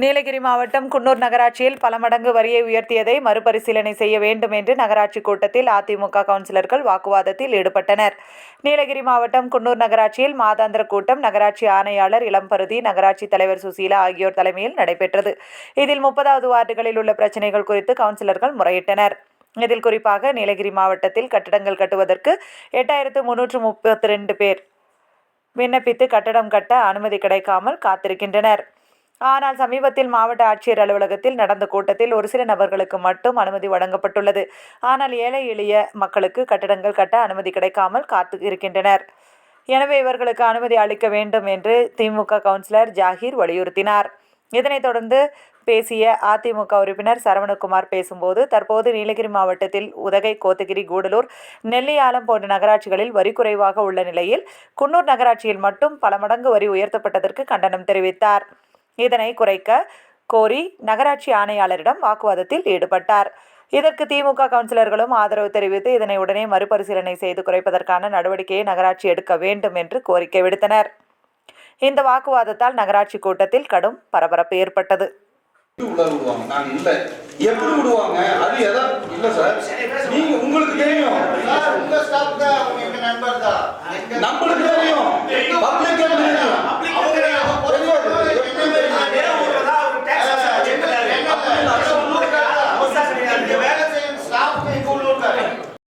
நீலகிரி மாவட்டம் குன்னூர் நகராட்சியில் பல மடங்கு வரியை உயர்த்தியதை மறுபரிசீலனை செய்ய வேண்டும் என்று நகராட்சி கூட்டத்தில் அதிமுக கவுன்சிலர்கள் வாக்குவாதத்தில் ஈடுபட்டனர். நீலகிரி மாவட்டம் குன்னூர் நகராட்சியில் மாதாந்திர கூட்டம் நகராட்சி ஆணையாளர் இளம்பருதி நகராட்சி தலைவர் சுசீலா ஆகியோர் தலைமையில் நடைபெற்றது. இதில் முப்பதாவது வார்டுகளில் உள்ள பிரச்சினைகள் குறித்து கவுன்சிலர்கள் முறையிட்டனர். இதில் குறிப்பாக நீலகிரி மாவட்டத்தில் கட்டடங்கள் கட்டுவதற்கு எட்டாயிரத்து முன்னூற்று முப்பத்தி ரெண்டு பேர் விண்ணப்பித்து கட்டடம் கட்ட அனுமதி கிடைக்காமல் காத்திருக்கின்றனர். ஆனால் சமீபத்தில் மாவட்ட ஆட்சியர் அலுவலகத்தில் நடந்த கூட்டத்தில் ஒரு சில நபர்களுக்கு மட்டும் அனுமதி வழங்கப்பட்டுள்ளது. ஆனால் ஏழை எளிய மக்களுக்கு கட்டடங்கள் கட்ட அனுமதி கிடைக்காமல் காத்து இருக்கின்றனர். எனவே இவர்களுக்கு அனுமதி அளிக்க வேண்டும் என்று திமுக கவுன்சிலர் ஜாகிர் வலியுறுத்தினார். இதனைத் தொடர்ந்து பேசிய அதிமுக உறுப்பினர் சரவணகுமார் பேசும்போது தற்போது நீலகிரி மாவட்டத்தில் உதகை கோத்தகிரி கூடலூர் நெல்லியாலம் போன்ற நகராட்சிகளில் வரி குறைவாக உள்ள நிலையில் குன்னூர் நகராட்சியில் மட்டும் பல மடங்கு வரி உயர்த்தப்பட்டதற்கு கண்டனம் தெரிவித்தார். இதனை குறைக்க கோரி நகராட்சி ஆணையாளரிடம் வாக்குவாதத்தில் ஈடுபட்டார். இதற்கு திமுக கவுன்சிலர்களும் ஆதரவு தெரிவித்து இதனை உடனே மறுபரிசீலனை செய்து குறைப்பதற்கான நடவடிக்கையை நகராட்சி எடுக்க வேண்டும் என்று கோரிக்கை விடுத்தனர். இந்த வாக்குவாதத்தால் நகராட்சி கூட்டத்தில் கடும் பரபரப்பு ஏற்பட்டது. உங்களுக்கு தெரியும்.